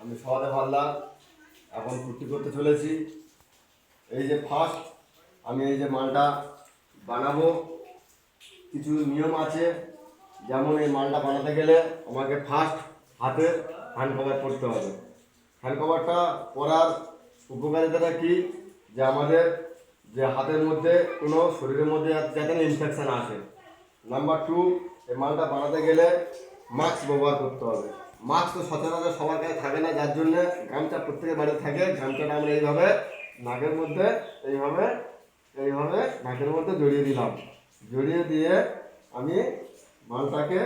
আমি সবাদে ভাল্লার এখন ফুর্তি করতে চলেছি। এই যে ফার্স্ট আমি এই যে মালটা বানাবো। কিছু নিয়ম আছে, যেমন এই মালটা বানাতে গেলে আমাকে ফার্স্ট হাতে হ্যান্ড কভার পরতে হবে। হ্যান্ড কভারটা পরার উপকারিতাটা কি? যে আমাদের যে হাতের মধ্যে কোনো শরীরের মধ্যে যাতে না ইনফেকশন আসে। নাম্বার টু এই মালটা বানাতে গেলে মাস্ক ব্যবহার করতে হবে। মাস্ক তো সচরাচর সবার কাছে থাকে না, যার জন্য গামছা প্রত্যেকের বাড়িতে থাকে। গামছাটা আমরা এইভাবে নাকের মধ্যে এইভাবে এইভাবে নাকের মধ্যে জড়িয়ে দিলাম। জড়িয়ে দিয়ে আমি মালটাকে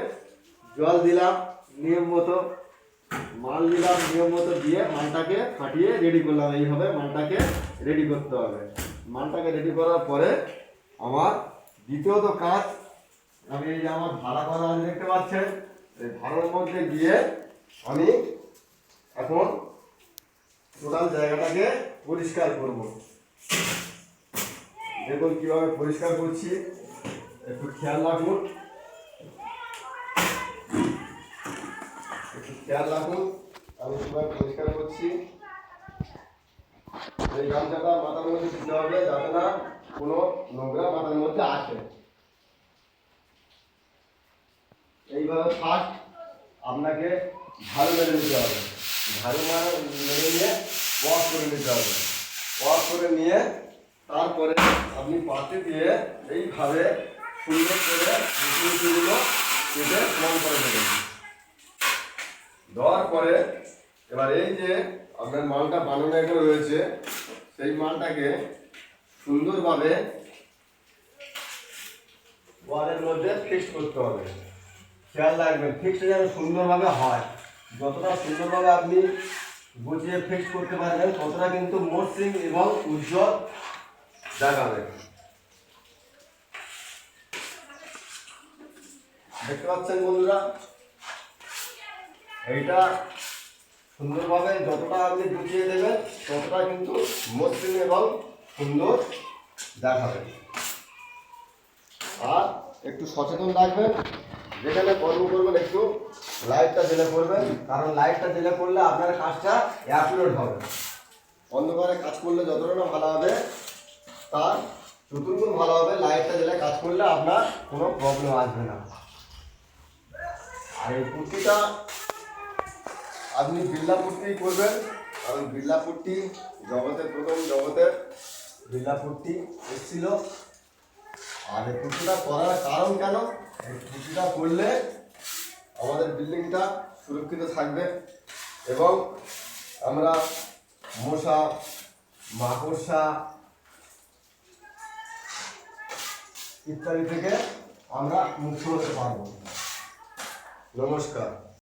জল দিলাম নিয়ম মতো, মাল দিলাম নিয়ম মতো দিয়ে মালটাকে ফাটিয়ে রেডি করলাম। এইভাবে মালটাকে রেডি করতে হবে। মালটাকে রেডি করার পরে আমার দ্বিতীয়ত কাজ, আমি এই যে আমার ভাড়া করা দেখতে পাচ্ছেন এই ভাড়ার মধ্যে গিয়ে আমি এখন টোটাল জায়গাটাকে পরিষ্কার করব। দেখুন কীভাবে পরিষ্কার করছি, একটু খেয়াল রাখুন। একটু খেয়াল রাখুন, আমি কীভাবে পরিষ্কার করছি। এই গামছাটা মাথার মধ্যে দিতে হবে যাতে না কোনো নোংরা মাথার মধ্যে আসে। এইভাবে ফার্স্ট আপনাকে ঝাড়ু মেরে নিতে হবে। ঝাড়ু মারা মেরে নিয়ে ওয়াশ করে নিতে হবে। ওয়াশ করে নিয়ে তারপরে আপনি পাতে দিয়ে এইভাবে সুন্দর করে মুখগুলো কেটে স্নান করে দেবেন দেওয়ার পরে এবার এই যে আপনার মালটা বানানো এখানে রয়েছে, সেই মালটাকে সুন্দরভাবে ওয়ালের মধ্যে ফিক্স করতে হবে। খেয়াল রাখবেন ফিক্সটা যেন সুন্দরভাবে হয়। যতটা সুন্দরভাবে আপনি গুছিয়ে ফিক্স করতে পারবেন, ততটা কিন্তু মসৃণ এবং উজ্জ্বল দেখাবে। দেখতে পাচ্ছেন বন্ধুরা, এইটা সুন্দরভাবে যতটা আপনি গুছিয়ে দেবেন, ততটা কিন্তু মসৃণ এবং সুন্দর দেখাবে। আর একটু সচেতন থাকবেন। যেখানে কর্ম করবেন একটু লাইটটা জেলে করবেন, কারণ লাইটটা জেলে করলে আপনার কাজটা অ্যাকুরেট হবে। অন্ধকারে কাজ করলে যতটা না ভালো হবে, তার চতুর্গুণ ভালো হবে লাইটটা জেলে কাজ করলে আপনার কোনো প্রবলেম আসবে না। আর এই কুর্তিটা আপনি বিল্লা পুট্টি করবেন কারণ বিল্লা পুট্টি জগতের প্রথম জগতের বিল্লা পুট্টি এসেছিল। আর এই পুট্টিটা করার কারণ কেন? পুট্টিটা করলে আমাদের বিল্ডিংটা সুরক্ষিত থাকবে এবং আমরা মশা, মাকড়সা ইত্যাদি থেকে আমরা মুক্ত হতে পারব। নমস্কার।